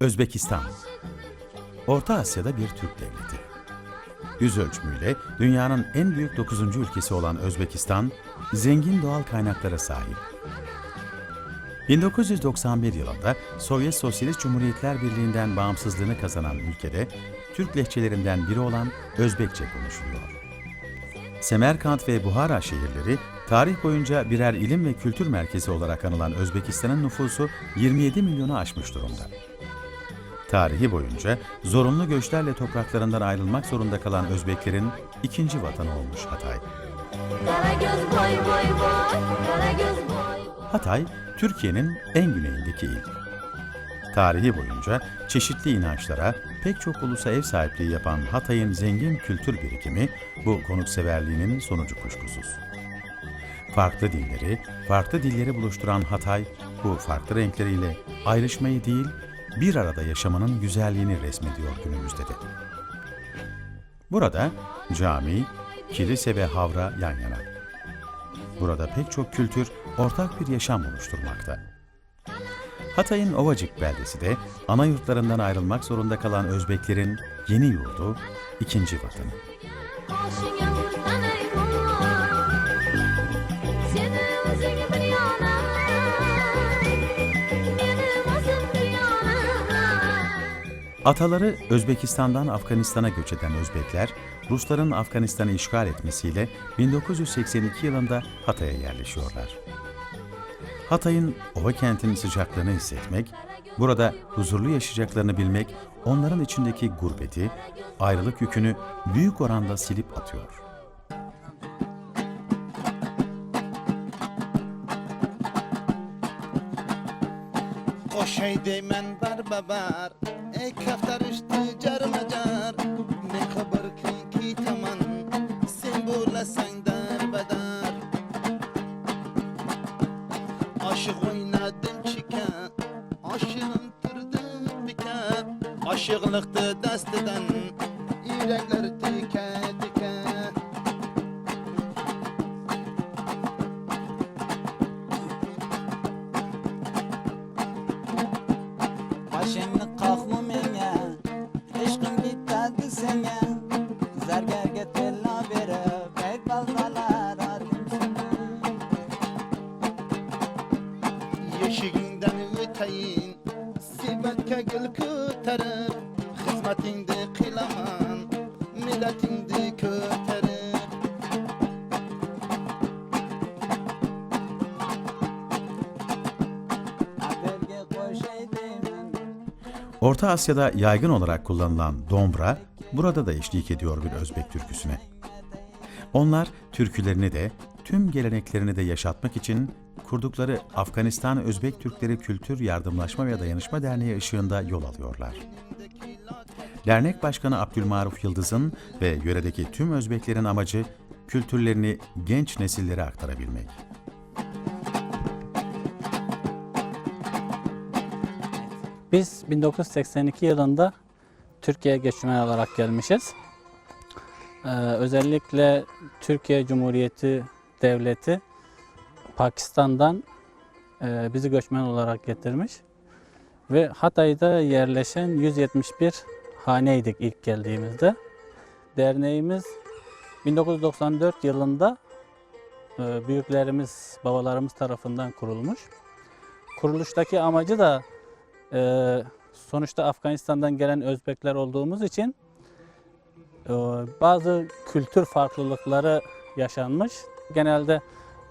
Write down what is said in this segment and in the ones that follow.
Özbekistan Orta Asya'da bir Türk devleti. Yüz ölçümüyle dünyanın en büyük 9. ülkesi olan Özbekistan, zengin doğal kaynaklara sahip. 1991 yılında Sovyet Sosyalist Cumhuriyetler Birliği'nden bağımsızlığını kazanan ülkede Türk lehçelerinden biri olan Özbekçe konuşuluyor. Semerkant ve Buhara şehirleri tarih boyunca birer ilim ve kültür merkezi olarak anılan Özbekistan'ın nüfusu 27 milyonu aşmış durumda. Tarihi boyunca zorunlu göçlerle topraklarından ayrılmak zorunda kalan Özbeklerin ikinci vatanı olmuş Hatay. Hatay, Türkiye'nin en güneyindeki il. Tarihi boyunca çeşitli inançlara pek çok ulusa ev sahipliği yapan Hatay'ın zengin kültür birikimi bu konukseverliğinin sonucu kuşkusuz. Farklı dinleri, farklı dilleri buluşturan Hatay, bu farklı renkleriyle ayrışmayı değil, bir arada yaşamanın güzelliğini resmediyor günümüzde de. Burada cami, kilise ve havra yan yana. Burada pek çok kültür ortak bir yaşam oluşturmakta. Hatay'ın Ovacık beldesi de ana yurtlarından ayrılmak zorunda kalan Özbeklerin yeni yurdu, ikinci vatanı. Ataları Özbekistan'dan Afganistan'a göç eden Özbekler, Rusların Afganistan'ı işgal etmesiyle 1982 yılında Hatay'a yerleşiyorlar. Hatay'ın ova kentinin sıcaklığını hissetmek, burada huzurlu yaşayacaklarını bilmek, onların içindeki gurbeti, ayrılık yükünü büyük oranda silip atıyor. Şeydi men bar babar Ey kaftar işti car macar Ne kabar ki ki taman Sen bula sen dar badar. Aşık oynadım çike Aşığım tırdım bike Aşıklıktı desteden Yürekler dike dike Orta Asya'da yaygın olarak kullanılan dombra, burada da eşlik ediyor bir Özbek türküsüne. Onlar türkülerini de, tüm geleneklerini de yaşatmak için kurdukları Afganistan Özbek Türkleri Kültür Yardımlaşma ve Dayanışma Derneği ışığında yol alıyorlar. Dernek Başkanı Abdülmaruf Yıldız'ın ve yöredeki tüm Özbeklerin amacı kültürlerini genç nesillere aktarabilmek. Biz 1982 yılında Türkiye'ye göçmen olarak gelmişiz. Ee, özellikle Türkiye Cumhuriyeti Devleti Pakistan'dan e, bizi göçmen olarak getirmiş. Ve Hatay'da yerleşen 171 haneydik ilk geldiğimizde. Derneğimiz 1994 yılında e, büyüklerimiz, babalarımız tarafından kurulmuş. Kuruluştaki amacı da ee, sonuçta Afganistan'dan gelen Özbekler olduğumuz için e, bazı kültür farklılıkları yaşanmış. Genelde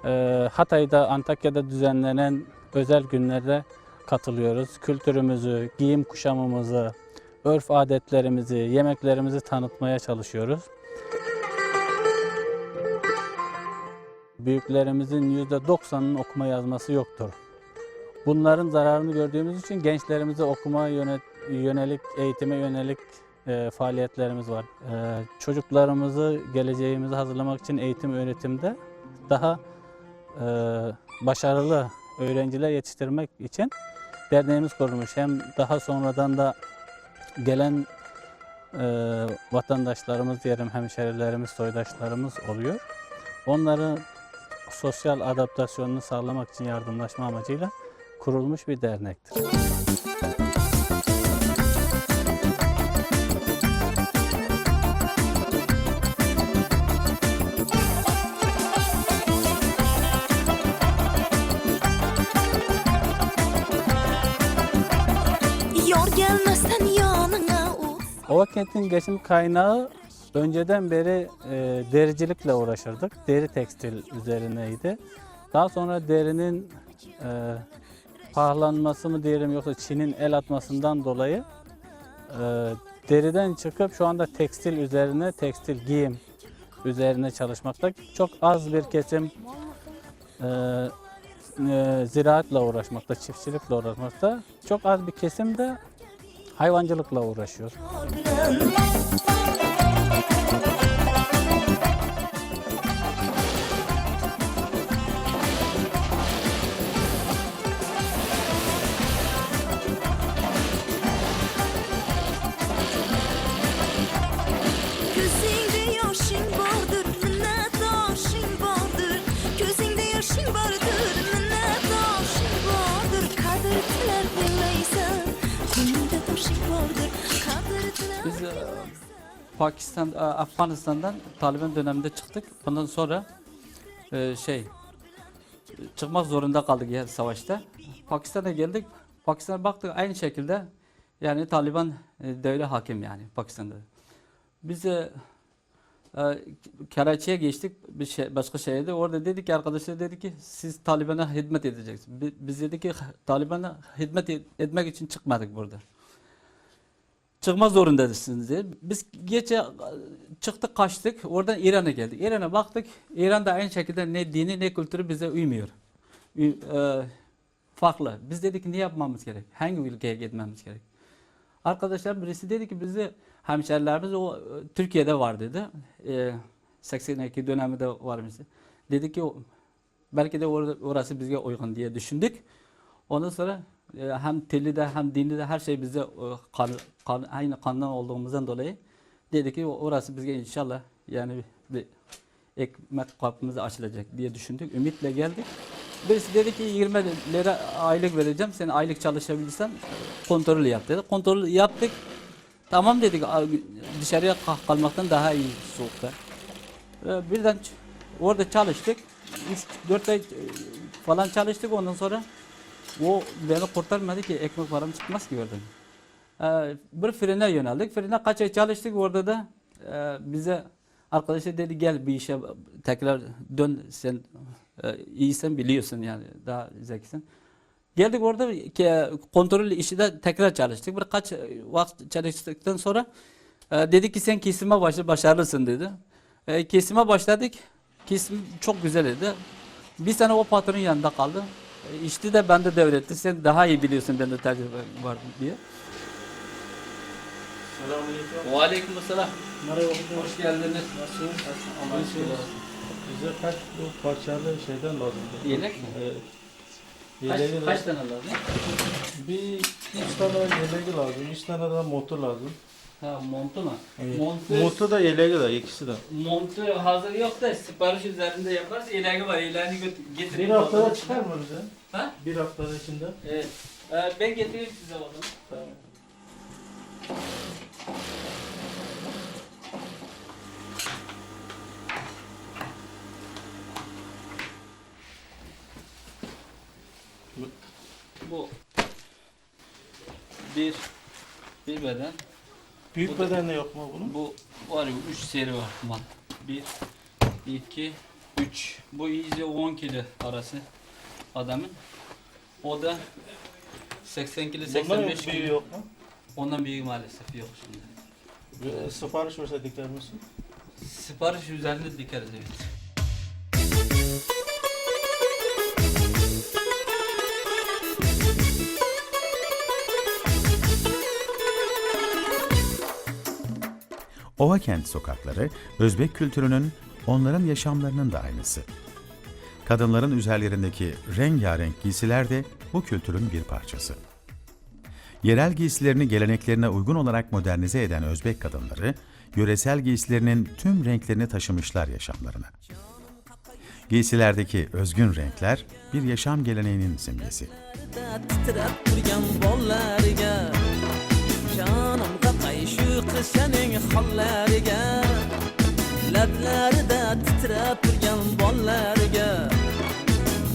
e, Hatay'da, Antakya'da düzenlenen özel günlerde katılıyoruz. Kültürümüzü, giyim kuşamımızı, örf adetlerimizi, yemeklerimizi tanıtmaya çalışıyoruz. Büyüklerimizin %90'ının okuma yazması yoktur. Bunların zararını gördüğümüz için gençlerimize okuma yönelik, eğitime yönelik e, faaliyetlerimiz var. E, çocuklarımızı, geleceğimizi hazırlamak için eğitim öğretimde daha e, başarılı öğrenciler yetiştirmek için derneğimiz kurulmuş. Hem daha sonradan da gelen e, vatandaşlarımız diyelim hemşerilerimiz, soydaşlarımız oluyor. Onların sosyal adaptasyonunu sağlamak için yardımlaşma amacıyla kurulmuş bir dernektir. Ova kentin geçim kaynağı önceden beri e, dericilikle uğraşırdık. Deri tekstil üzerineydi. Daha sonra derinin e, pahalanması mı diyelim yoksa Çin'in el atmasından dolayı e, deriden çıkıp şu anda tekstil üzerine, tekstil giyim üzerine çalışmakta. Çok az bir kesim e, e, ziraatla uğraşmakta, çiftçilikle uğraşmakta. Çok az bir kesim de hayvancılıkla uğraşıyor. Pakistan, e, Afganistan'dan Taliban döneminde çıktık. Ondan sonra e, şey çıkmak zorunda kaldık ya savaşta. Pakistan'a geldik. Pakistan'a baktık aynı şekilde yani Taliban e, devlet hakim yani Pakistan'da. Biz e, e, Karachi'ye geçtik bir şey, başka şehirde. Orada dedik ki arkadaşlar dedi ki siz Taliban'a hizmet edeceksiniz. Bi- Biz dedik ki Taliban'a hizmet et- etmek için çıkmadık burada çıkma zorundasınız diye. Biz gece çıktık kaçtık oradan İran'a geldik. İran'a baktık İran'da aynı şekilde ne dini ne kültürü bize uymuyor. E, farklı. Biz dedik ki ne yapmamız gerek? Hangi ülkeye gitmemiz gerek? Arkadaşlar birisi dedi ki bizi hemşerilerimiz o e, Türkiye'de var dedi. E, 82 döneminde varmış. Dedi ki belki de orası bize uygun diye düşündük. Ondan sonra e, hem telli de hem dinli de her şey bize e, kan, kan, aynı kandan olduğumuzdan dolayı dedi ki orası bize inşallah yani bir ekmek kapımız açılacak diye düşündük. Ümitle geldik. Birisi dedi ki 20 lira aylık vereceğim. Sen aylık çalışabilirsen kontrol yap dedi. Kontrol yaptık. Tamam dedik "Al, dışarıya kal- kalmaktan daha iyi soğukta. E, Birden orada çalıştık. 3-4 ay e, falan çalıştık ondan sonra o beni kurtarmadı ki ekmek param çıkmaz ki oradan. Ee, bir frene yöneldik. Frene kaç ay çalıştık orada da e, bize arkadaşlar dedi gel bir işe tekrar dön sen e, iyisin biliyorsun yani daha zekisin. Geldik orada ki, kontrol işi de tekrar çalıştık. Birkaç vakit çalıştıktan sonra e, dedi ki sen kesime başla başarılısın dedi. E, kesime başladık. Kesim çok güzel dedi. Bir sene o patronun yanında kaldı. E, İşte de bende devretti. Sen daha iyi biliyorsun bende tecrübe var diye. Selamünaleyküm. Aleyküm selam. Merhaba. Hoş geldiniz. Nasılsınız? Allah'a şükür. Bize kaç bu parçalı şeyden lazımdı? Yelek mi? Evet. Kaç, Yeleği kaç de, tane lazım? bir üç tane yeleği lazım, üç tane de montu lazım. Ha montu mu? Evet. Montu, Montu da yeleği de ikisi de. montu hazır yok da sipariş üzerinde yaparsa ileği var. İleğini göt- getireyim. Bir haftada çıkar mı bize? Ha? Bir haftada içinde. Evet. Ee, ben getireyim size bakalım. Tamam. Bu bir bir beden. Büyük bedenle yok mu bunun? Bu var ya 3 seri var mal. 1 2 3. Bu iyice 10 kilo arası adamın. O da 80 kilo Bundan 85 yok, büyüğü kilo. yok mu? Ondan büyük maalesef yok şimdi. Bir Sipariş verse dikler misin? Sipariş üzerinde dikeriz evet. Ova kent sokakları Özbek kültürünün onların yaşamlarının da aynısı. Kadınların üzerlerindeki rengarenk giysiler de bu kültürün bir parçası. Yerel giysilerini geleneklerine uygun olarak modernize eden Özbek kadınları, yöresel giysilerinin tüm renklerini taşımışlar yaşamlarına. Giysilerdeki özgün renkler bir yaşam geleneğinin simgesi. Qiz sening hollariga lablarida titrab turgan bollariga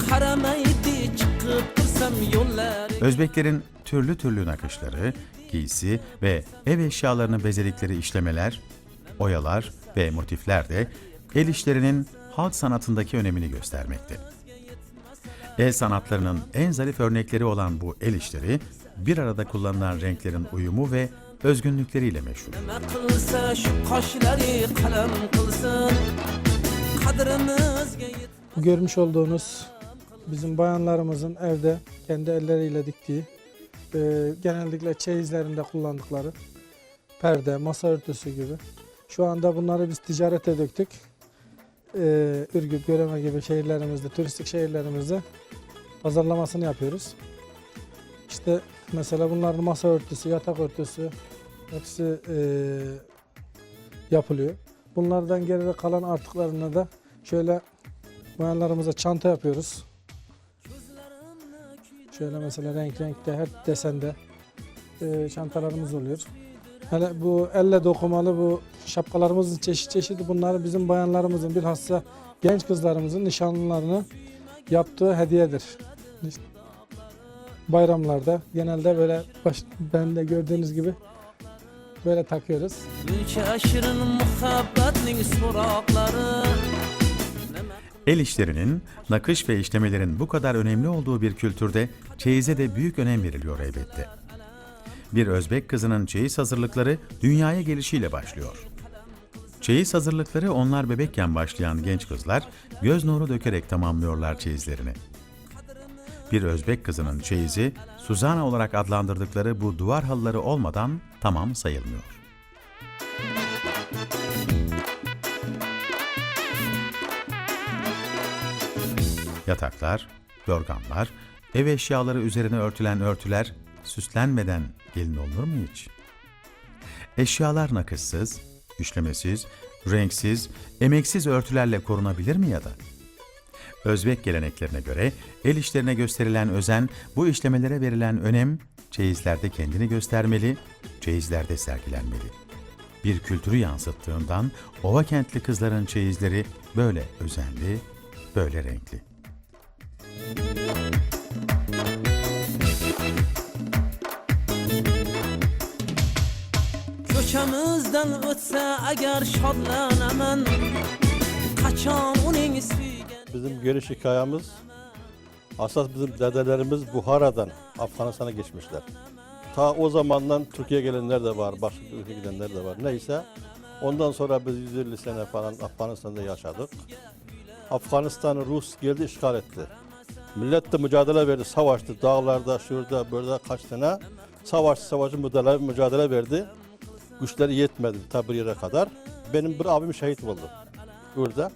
qaramaydi chiqib tursam yo'llariga Özbeklerin türlü türlü nakışları, giysi ve ev eşyalarını bezedikleri işlemeler, oyalar ve motifler de el işlerinin halk sanatındaki önemini göstermekte. El sanatlarının en zarif örnekleri olan bu el işleri, bir arada kullanılan renklerin uyumu ve özgünlükleriyle meşhur. görmüş olduğunuz bizim bayanlarımızın evde kendi elleriyle diktiği, e, genellikle çeyizlerinde kullandıkları perde, masa örtüsü gibi. Şu anda bunları biz ticarete döktük. E, Ürgüp, Göreme gibi şehirlerimizde, turistik şehirlerimizde pazarlamasını yapıyoruz. İşte mesela bunların masa örtüsü, yatak örtüsü hepsi e, yapılıyor. Bunlardan geride kalan artıklarını da şöyle Bayanlarımıza çanta yapıyoruz. Şöyle mesela renk renkte her desende e, çantalarımız oluyor. Hele bu elle dokumalı bu şapkalarımızın çeşit çeşidi bunları bizim bayanlarımızın bilhassa genç kızlarımızın nişanlılarına yaptığı hediyedir. Bayramlarda genelde böyle baş, ben de gördüğünüz gibi böyle takıyoruz. El işlerinin, nakış ve işlemelerin bu kadar önemli olduğu bir kültürde çeyize de büyük önem veriliyor elbette. Bir Özbek kızının çeyiz hazırlıkları dünyaya gelişiyle başlıyor. Çeyiz hazırlıkları onlar bebekken başlayan genç kızlar göz nuru dökerek tamamlıyorlar çeyizlerini. Bir Özbek kızının çeyizi, Suzana olarak adlandırdıkları bu duvar halıları olmadan tamam sayılmıyor. Yataklar, yorganlar, ev eşyaları üzerine örtülen örtüler süslenmeden gelin olunur mu hiç? Eşyalar nakışsız, işlemesiz, renksiz, emeksiz örtülerle korunabilir mi ya da? Özbek geleneklerine göre el işlerine gösterilen özen, bu işlemelere verilen önem çeyizlerde kendini göstermeli, çeyizlerde sergilenmeli. Bir kültürü yansıttığından ova kentli kızların çeyizleri böyle özenli, böyle renkli. ko'chamizdan o'tsa agar shodlanaman qachon uning suygan Bizim geliş hikayemiz asas bizim dedelerimiz Buhara'dan Afganistan'a geçmişler. Ta o zamandan Türkiye gelenler de var, başka ülkeye gidenler de var. Neyse ondan sonra biz 150 sene falan Afganistan'da yaşadık. Afganistan'ı Rus geldi işgal etti. Millet de mücadele verdi, savaştı. Dağlarda, şurada, burada kaç sene savaştı, savaşı mücadele, mücadele verdi. Güçleri yetmedi tabi yere kadar. Benim bir abim şehit oldu burada.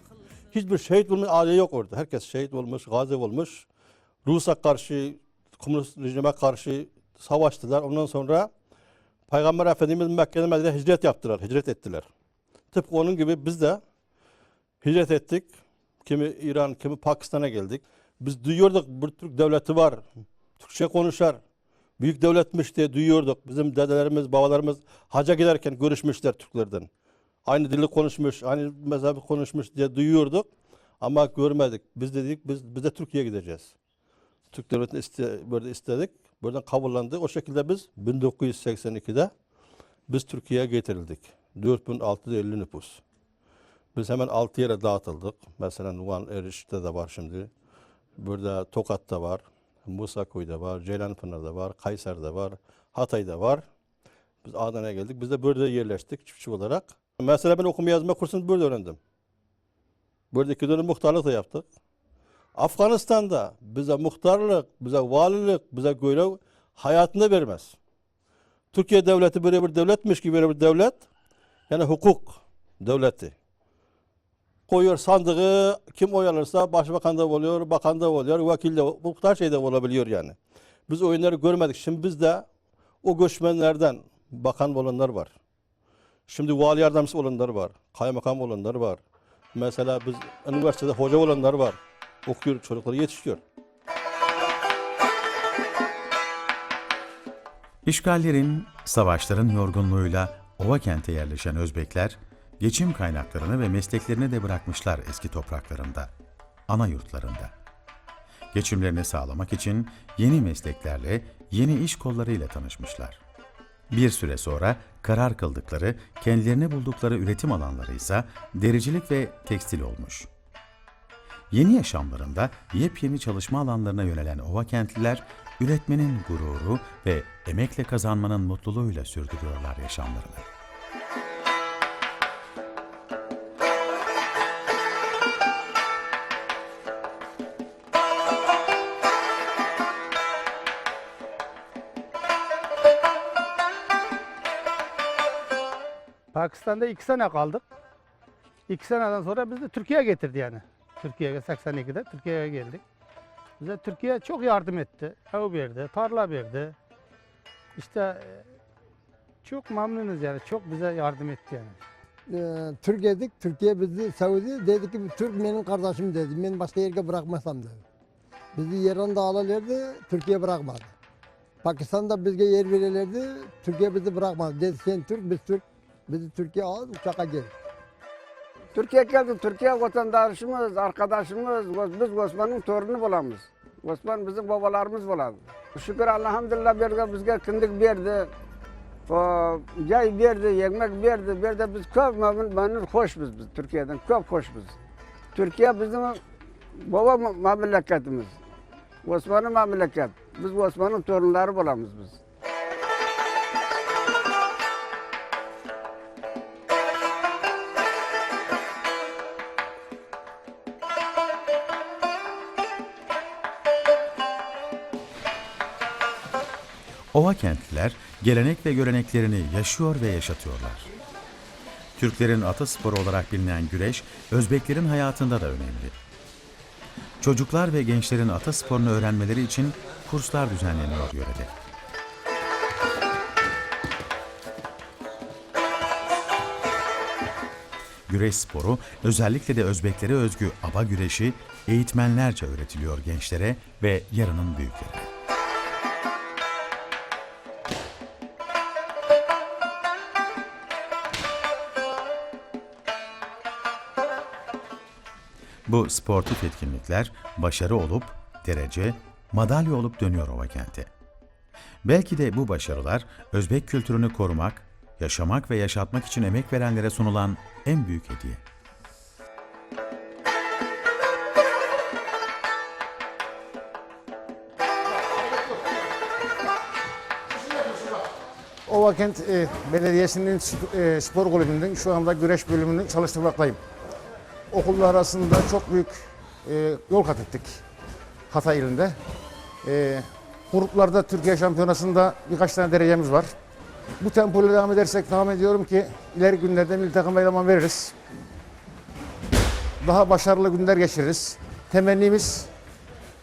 Hiçbir şehit olmuş aile yok orada. Herkes şehit olmuş, gazi olmuş. Rus'a karşı, komünist rejime karşı savaştılar. Ondan sonra Peygamber Efendimiz Mekke'den Medine'ye hicret yaptılar, hicret ettiler. Tıpkı onun gibi biz de hicret ettik. Kimi İran, kimi Pakistan'a geldik. Biz duyuyorduk bir Türk devleti var. Türkçe konuşar. Büyük devletmiş diye duyuyorduk. Bizim dedelerimiz, babalarımız haca giderken görüşmüşler Türklerden. Aynı dili konuşmuş, aynı mezhebi konuşmuş diye duyuyorduk. Ama görmedik. Biz dedik biz, biz de Türkiye'ye gideceğiz. Türk devletini iste, böyle istedik. Buradan kabullendi. O şekilde biz 1982'de biz Türkiye'ye getirildik. 4650 nüfus. Biz hemen 6 yere dağıtıldık. Mesela Van Eriş'te de var şimdi. Burada Tokat'ta var. Musakuy'da var. Ceylanpınar'da var. Kayseri'de var. Hatay'da var. Biz Adana'ya geldik. Biz de burada yerleştik çiftçi olarak. Mesela ben okuma yazma kursunu burada öğrendim. Burada iki dönem muhtarlık da yaptık. Afganistan'da bize muhtarlık, bize valilik, bize görev hayatında vermez. Türkiye devleti böyle bir devletmiş gibi böyle bir devlet. Yani hukuk devleti. Koyuyor sandığı, kim oy alırsa başbakan da oluyor, bakan da oluyor, vekil de, muhtar şey de olabiliyor yani. Biz oyunları görmedik. Şimdi biz de O göçmenlerden bakan olanlar var. Şimdi vali yardımcısı olanlar var. Kaymakam olanlar var. Mesela biz üniversitede hoca olanlar var. Okuyor, çocukları yetişiyor. İşgallerin, savaşların yorgunluğuyla ova kente yerleşen Özbekler, geçim kaynaklarını ve mesleklerini de bırakmışlar eski topraklarında, ana yurtlarında. Geçimlerini sağlamak için yeni mesleklerle, yeni iş kollarıyla tanışmışlar. Bir süre sonra karar kıldıkları, kendilerine buldukları üretim alanları ise dericilik ve tekstil olmuş. Yeni yaşamlarında yepyeni çalışma alanlarına yönelen ova kentliler, üretmenin gururu ve emekle kazanmanın mutluluğuyla sürdürüyorlar yaşamlarını. Pakistan'da iki sene kaldık. İki seneden sonra bizi Türkiye'ye getirdi yani. Türkiye'ye 82'de Türkiye'ye geldik. Bize Türkiye çok yardım etti. Ev verdi, tarla verdi. İşte e, çok memnunuz yani. Çok bize yardım etti yani. Ee, Türkiye'dik. Türkiye bizi sevdi. Dedi ki Türk benim kardeşim dedi. Beni başka yere bırakmasam dedi. Bizi yerden dağılırlardı. Türkiye bırakmadı. Pakistan'da bize yer verirlerdi. Türkiye bizi bırakmadı. Dedi sen Türk, biz Türk. Bizi Türkiye al, uçağa gel. Türkiye geldi. Türkiye vatandaşımız, arkadaşımız. Biz Osman'ın torunu bulamız. Osman bizim babalarımız bulamız. Şükür elhamdülillah bir bizge kindik verdi. O yay verdi, yemek verdi. Verdi biz çok memnun, memnun hoş biz, biz Türkiye'den. Çok hoş biz. Türkiye bizim baba memleketimiz. Osman'ın memleket. Biz Osman'ın torunları bulamız biz. Ova kentliler gelenek ve göreneklerini yaşıyor ve yaşatıyorlar. Türklerin atasporu olarak bilinen güreş, Özbeklerin hayatında da önemli. Çocuklar ve gençlerin atasporunu öğrenmeleri için kurslar düzenleniyor yörede. Güreş sporu, özellikle de Özbeklere özgü aba güreşi eğitmenlerce öğretiliyor gençlere ve yarının büyüklerine. Bu sportif etkinlikler başarı olup derece, madalya olup dönüyor ova kente. Belki de bu başarılar Özbek kültürünü korumak, yaşamak ve yaşatmak için emek verenlere sunulan en büyük hediye. Ovakent e, Belediyesi'nin e, spor kulübünün şu anda güreş bölümünü çalıştırmaktayım. Okullar arasında çok büyük e, yol kat ettik Hatay ilinde. E, gruplarda Türkiye Şampiyonası'nda birkaç tane derecemiz var. Bu tempoyla devam edersek tahmin ediyorum ki ileri günlerde milli takım eleman veririz. Daha başarılı günler geçiririz. Temennimiz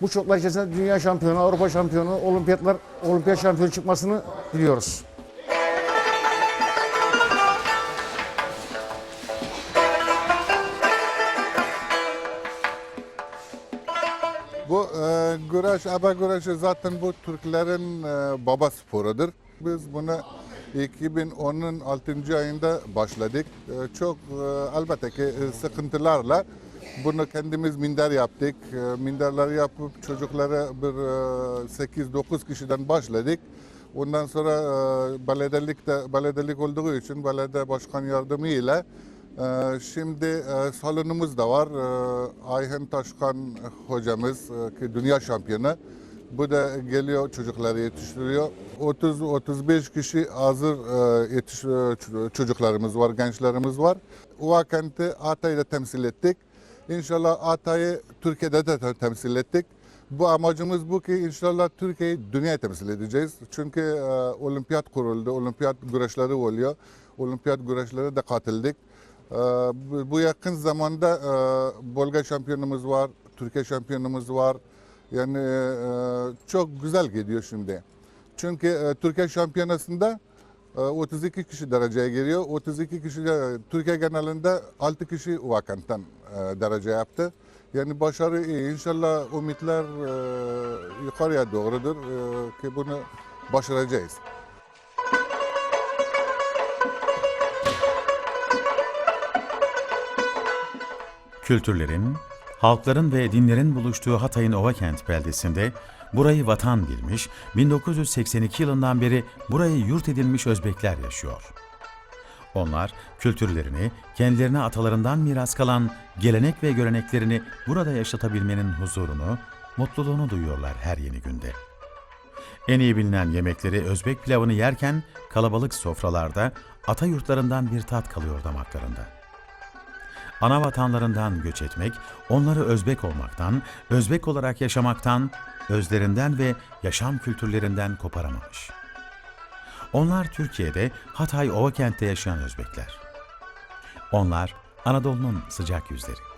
bu çoklar içerisinde dünya şampiyonu, Avrupa şampiyonu, olimpiyatlar, olimpiyat şampiyonu çıkmasını diliyoruz. Güreş, aba güreşi zaten bu Türklerin e, baba sporudur. Biz bunu 2010'un 6. ayında başladık. E, çok e, elbette ki e, sıkıntılarla bunu kendimiz minder yaptık. E, minderleri yapıp çocuklara bir e, 8-9 kişiden başladık. Ondan sonra e, belediyelik de belediyelik olduğu için belediye başkan yardımıyla ee, Şimdi e, salonumuz da var. Ee, Ayhan Taşkan hocamız e, ki dünya şampiyonu. Bu da geliyor çocukları yetiştiriyor. 30-35 kişi hazır e, yetiş çocuklarımız var, gençlerimiz var. Uva kenti Atay'ı da temsil ettik. İnşallah Atay'ı Türkiye'de de te- temsil ettik. Bu amacımız bu ki inşallah Türkiye'yi dünyaya temsil edeceğiz. Çünkü olimpiyat kuruldu, olimpiyat güreşleri oluyor. Olimpiyat güreşleri de katıldık. Ee, bu- yakın zamanda e, bölge şampiyonumuz var, Türkiye şampiyonumuz var. Yani e, çok güzel gidiyor şimdi. Çünkü e, Türkiye şampiyonasında e, 32 kişi dereceye giriyor. 32 kişi Türkiye genelinde 6 kişi vakantan e, derece yaptı. Yani başarı iyi. İnşallah ümitler yukarıya doğrudur ki bunu başaracağız. Kültürlerin, halkların ve dinlerin buluştuğu Hatay'ın Ovakent beldesinde burayı vatan bilmiş, 1982 yılından beri burayı yurt edilmiş Özbekler yaşıyor. Onlar kültürlerini, kendilerine atalarından miras kalan gelenek ve göreneklerini burada yaşatabilmenin huzurunu, mutluluğunu duyuyorlar her yeni günde. En iyi bilinen yemekleri Özbek pilavını yerken kalabalık sofralarda ata yurtlarından bir tat kalıyor damaklarında. Ana vatanlarından göç etmek, onları Özbek olmaktan, Özbek olarak yaşamaktan, özlerinden ve yaşam kültürlerinden koparamamış. Onlar Türkiye'de Hatay Ovakent'te yaşayan Özbekler. Onlar Anadolu'nun sıcak yüzleri.